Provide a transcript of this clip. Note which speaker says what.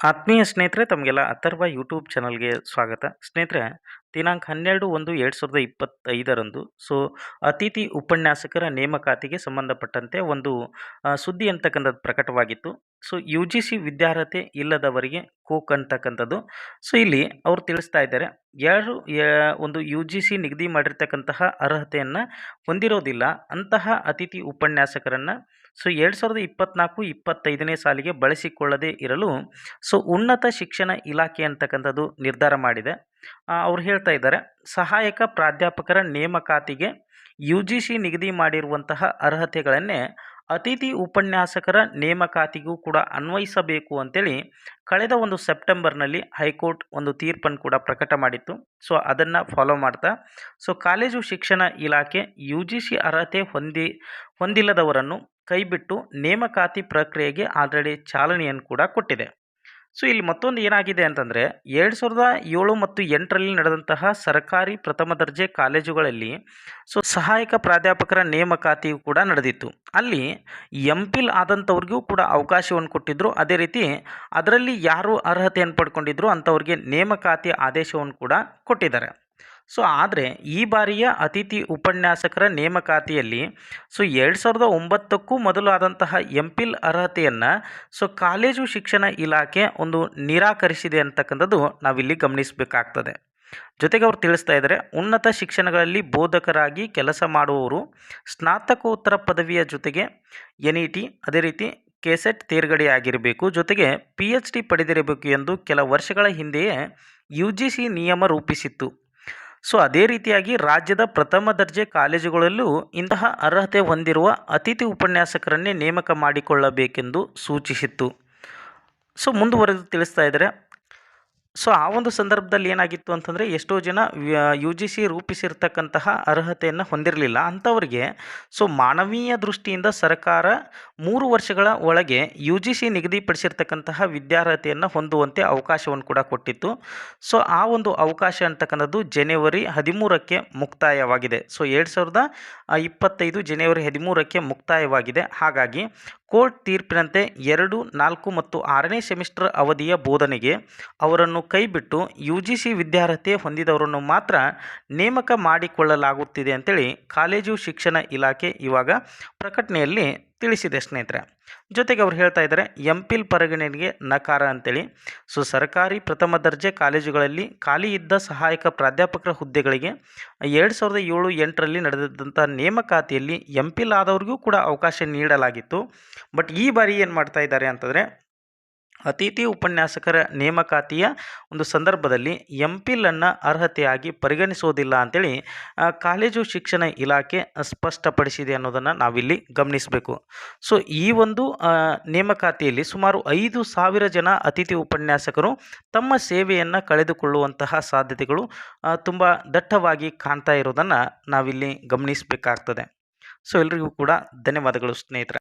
Speaker 1: ಆತ್ಮೀಯ ಸ್ನೇಹಿತರೆ, ತಮಗೆಲ್ಲ ಅಥರ್ವ ಯೂಟ್ಯೂಬ್ ಚಾನಲ್ಗೆ ಸ್ವಾಗತ. ಸ್ನೇಹಿತರೆ, ದಿನಾಂಕ ಹನ್ನೆರಡು ಒಂದು ಎರಡು ಸಾವಿರದ ಇಪ್ಪತ್ತೈದರಂದು, ಸೊ, ಅತಿಥಿ ಉಪನ್ಯಾಸಕರ ನೇಮಕಾತಿಗೆ ಸಂಬಂಧಪಟ್ಟಂತೆ ಒಂದು ಸುದ್ದಿ ಅಂತಕ್ಕಂಥದ್ದು ಪ್ರಕಟವಾಗಿತ್ತು. ಸೊ, ಯು ಜಿ ಸಿ ವಿದ್ಯಾರ್ಹತೆ ಇಲ್ಲದವರಿಗೆ ಕೋಕ್ ಅಂತಕ್ಕಂಥದ್ದು. ಸೊ, ಇಲ್ಲಿ ಅವರು ತಿಳಿಸ್ತಾ ಇದ್ದಾರೆ, ಯಾರು ಒಂದು ಯು ಜಿ ಸಿ ನಿಗದಿ ಮಾಡಿರ್ತಕ್ಕಂತಹ ಅರ್ಹತೆಯನ್ನು ಹೊಂದಿರೋದಿಲ್ಲ, ಅಂತಹ ಅತಿಥಿ ಉಪನ್ಯಾಸಕರನ್ನು ಸೊ ಎರಡು ಸಾವಿರದ ಇಪ್ಪತ್ನಾಲ್ಕು ಇಪ್ಪತ್ತೈದನೇ ಸಾಲಿಗೆ ಬಳಸಿಕೊಳ್ಳದೇ ಇರಲು ಸೊ ಉನ್ನತ ಶಿಕ್ಷಣ ಇಲಾಖೆ ಅಂತಕ್ಕಂಥದ್ದು ನಿರ್ಧಾರ ಮಾಡಿದೆ. ಅವ್ರು ಹೇಳ್ತಾ ಇದ್ದಾರೆ, ಸಹಾಯಕ ಪ್ರಾಧ್ಯಾಪಕರ ನೇಮಕಾತಿಗೆ ಯು ಜಿ ಸಿ ನಿಗದಿ ಮಾಡಿರುವಂತಹ ಅರ್ಹತೆಗಳನ್ನೇ ಅತಿಥಿ ಉಪನ್ಯಾಸಕರ ನೇಮಕಾತಿಗೂ ಕೂಡ ಅನ್ವಯಿಸಬೇಕು ಅಂತೇಳಿ ಕಳೆದ ಒಂದು ಸೆಪ್ಟೆಂಬರ್ನಲ್ಲಿ ಹೈಕೋರ್ಟ್ ಒಂದು ತೀರ್ಪನ್ನು ಕೂಡ ಪ್ರಕಟ ಮಾಡಿತ್ತು. ಸೊ, ಅದನ್ನು ಫಾಲೋ ಮಾಡ್ತಾ, ಸೊ, ಕಾಲೇಜು ಶಿಕ್ಷಣ ಇಲಾಖೆ ಯು ಜಿ ಸಿ ಅರ್ಹತೆ ಹೊಂದಿ, ಹೊಂದಿಲ್ಲದವರನ್ನು ಕೈಬಿಟ್ಟು ನೇಮಕಾತಿ ಪ್ರಕ್ರಿಯೆಗೆ ಆಲ್ರೆಡಿ ಚಾಲನೆಯನ್ನು ಕೂಡ ಕೊಟ್ಟಿದೆ. ಸೊ, ಇಲ್ಲಿ ಮತ್ತೊಂದು ಏನಾಗಿದೆ ಅಂತಂದರೆ, ಎರಡು ಸಾವಿರದ ಏಳು ಮತ್ತು ಎಂಟರಲ್ಲಿ ನಡೆದಂತಹ ಸರ್ಕಾರಿ ಪ್ರಥಮ ದರ್ಜೆ ಕಾಲೇಜುಗಳಲ್ಲಿ, ಸೊ, ಸಹಾಯಕ ಪ್ರಾಧ್ಯಾಪಕರ ನೇಮಕಾತಿಯು ಕೂಡ ನಡೆದಿತ್ತು. ಅಲ್ಲಿ ಎಂ ಪಿಲ್ ಆದಂಥವ್ರಿಗೂ ಕೂಡ ಅವಕಾಶವನ್ನು ಕೊಟ್ಟಿದ್ದರು ಅದೇ ರೀತಿ, ಅದರಲ್ಲಿ ಯಾರು ಅರ್ಹತೆಯನ್ನು ಪಡ್ಕೊಂಡಿದ್ರು ಅಂಥವ್ರಿಗೆ ನೇಮಕಾತಿ ಆದೇಶವನ್ನು ಕೂಡ ಕೊಟ್ಟಿದ್ದಾರೆ. ಸೊ ಆದರೆ ಈ ಬಾರಿಯ ಅತಿಥಿ ಉಪನ್ಯಾಸಕರ ನೇಮಕಾತಿಯಲ್ಲಿ ಸೊ ಎರಡು ಸಾವಿರದ ಒಂಬತ್ತಕ್ಕೂ ಮೊದಲಾದಂತಹ ಎಂ ಪಿಲ್ ಅರ್ಹತೆಯನ್ನು ಸೊ ಕಾಲೇಜು ಶಿಕ್ಷಣ ಇಲಾಖೆ ಒಂದು ನಿರಾಕರಿಸಿದೆ ಅಂತಕ್ಕಂಥದ್ದು ನಾವಿಲ್ಲಿ ಗಮನಿಸಬೇಕಾಗ್ತದೆ. ಜೊತೆಗೆ ಅವರು ತಿಳಿಸ್ತಾ ಇದ್ದಾರೆ ಉನ್ನತ ಶಿಕ್ಷಣಗಳಲ್ಲಿ ಬೋಧಕರಾಗಿ ಕೆಲಸ ಮಾಡುವವರು ಸ್ನಾತಕೋತ್ತರ ಪದವಿಯ ಜೊತೆಗೆ ಎನ್ ಇ ಟಿ ಅದೇ ರೀತಿ ಕೆಸೆಟ್ ತೇರ್ಗಡೆಯಾಗಿರಬೇಕು ಜೊತೆಗೆ ಪಿ ಎಚ್ ಡಿ ಪಡೆದಿರಬೇಕು ಎಂದು ಕೆಲ ವರ್ಷಗಳ ಹಿಂದೆಯೇ ಯು ಜಿ ಸಿ ನಿಯಮ ರೂಪಿಸಿತ್ತು. ಸೊ ಅದೇ ರೀತಿಯಾಗಿ ರಾಜ್ಯದ ಪ್ರಥಮ ದರ್ಜೆ ಕಾಲೇಜುಗಳಲ್ಲೂ ಇಂತಹ ಅರ್ಹತೆ ಹೊಂದಿರುವ ಅತಿಥಿ ಉಪನ್ಯಾಸಕರನ್ನೇ ನೇಮಕ ಮಾಡಿಕೊಳ್ಳಬೇಕೆಂದು ಸೂಚಿಸಿತ್ತು. ಸೊ ಮುಂದುವರೆದು ತಿಳಿಸ್ತಾ ಇದ್ದಾರೆ ಸೊ ಆ ಒಂದು ಸಂದರ್ಭದಲ್ಲಿ ಏನಾಗಿತ್ತು ಅಂತಂದರೆ ಎಷ್ಟೋ ಜನ ಯು ಜಿ ಸಿ ರೂಪಿಸಿರ್ತಕ್ಕಂತಹ ಅರ್ಹತೆಯನ್ನು ಹೊಂದಿರಲಿಲ್ಲ. ಅಂಥವ್ರಿಗೆ ಸೊ ಮಾನವೀಯ ದೃಷ್ಟಿಯಿಂದ ಸರ್ಕಾರ ಮೂರು ವರ್ಷಗಳ ಒಳಗೆ ಯು ಜಿ ಸಿ ನಿಗದಿಪಡಿಸಿರ್ತಕ್ಕಂತಹ ವಿದ್ಯಾರ್ಹತೆಯನ್ನು ಹೊಂದುವಂತೆ ಅವಕಾಶವನ್ನು ಕೂಡ ಕೊಟ್ಟಿತ್ತು. ಸೊ ಆ ಒಂದು ಅವಕಾಶ ಅಂತಕ್ಕಂಥದ್ದು ಜನವರಿ ಹದಿಮೂರಕ್ಕೆ ಮುಕ್ತಾಯವಾಗಿದೆ. ಸೊ ಎರಡು ಸಾವಿರದ ಇಪ್ಪತ್ತೈದು ಜನವರಿ ಹದಿಮೂರಕ್ಕೆ ಮುಕ್ತಾಯವಾಗಿದೆ. ಹಾಗಾಗಿ ಕೋರ್ಟ್ ತೀರ್ಪಿನಂತೆ ಎರಡು, ನಾಲ್ಕು ಮತ್ತು ಆರನೇ ಸೆಮಿಸ್ಟರ್ ಅವಧಿಯ ಬೋಧನೆಗೆ ಅವರನ್ನು ಕೈಬಿಟ್ಟು ಯು ಜಿ ಸಿ ವಿದ್ಯಾರ್ಹತೆ ಹೊಂದಿದವರನ್ನು ಮಾತ್ರ ನೇಮಕ ಮಾಡಿಕೊಳ್ಳಲಾಗುತ್ತಿದೆ ಅಂತೇಳಿ ಕಾಲೇಜು ಶಿಕ್ಷಣ ಇಲಾಖೆ ಇವಾಗ ಪ್ರಕಟಣೆಯಲ್ಲಿ ತಿಳಿಸಿದೆ ಸ್ನೇಹಿತರೆ. ಜೊತೆಗೆ ಅವ್ರು ಹೇಳ್ತಾ ಇದ್ದಾರೆ ಎಂ ಪಿಲ್ ಪರಿಗಣನೆಗೆ ನಕಾರ ಅಂತೇಳಿ. ಸೊ ಸರ್ಕಾರಿ ಪ್ರಥಮ ದರ್ಜೆ ಕಾಲೇಜುಗಳಲ್ಲಿ ಖಾಲಿ ಇದ್ದ ಸಹಾಯಕ ಪ್ರಾಧ್ಯಾಪಕರ ಹುದ್ದೆಗಳಿಗೆ ಎರಡು ಸಾವಿರದ ಏಳು ಎಂಟರಲ್ಲಿ ನಡೆದಂಥ ನೇಮಕಾತಿಯಲ್ಲಿ ಎಂ ಪಿಲ್ ಆದವ್ರಿಗೂ ಕೂಡ ಅವಕಾಶ ನೀಡಲಾಗಿತ್ತು. ಬಟ್ ಈ ಬಾರಿ ಏನು ಮಾಡ್ತಾ ಇದ್ದಾರೆ ಅಂತಂದರೆ ಅತಿಥಿ ಉಪನ್ಯಾಸಕರ ನೇಮಕಾತಿಯ ಒಂದು ಸಂದರ್ಭದಲ್ಲಿ ಎಂ ಪಿಲನ್ನು ಅರ್ಹತೆಯಾಗಿ ಪರಿಗಣಿಸೋದಿಲ್ಲ ಅಂಥೇಳಿ ಕಾಲೇಜು ಶಿಕ್ಷಣ ಇಲಾಖೆ ಸ್ಪಷ್ಟಪಡಿಸಿದೆ ಅನ್ನೋದನ್ನು ನಾವಿಲ್ಲಿ ಗಮನಿಸಬೇಕು. ಸೊ, ಈ ಒಂದು ನೇಮಕಾತಿಯಲ್ಲಿ ಸುಮಾರು ಐದು ಸಾವಿರ ಜನ ಅತಿಥಿ ಉಪನ್ಯಾಸಕರು ತಮ್ಮ ಸೇವೆಯನ್ನು ಕಳೆದುಕೊಳ್ಳುವಂತಹ ಸಾಧ್ಯತೆಗಳು ತುಂಬ ದಟ್ಟವಾಗಿ ಕಾಣ್ತಾ ಇರೋದನ್ನು ನಾವಿಲ್ಲಿ ಗಮನಿಸಬೇಕಾಗ್ತದೆ. ಸೊ, ಎಲ್ರಿಗೂ ಕೂಡ ಧನ್ಯವಾದಗಳು ಸ್ನೇಹಿತರೆ.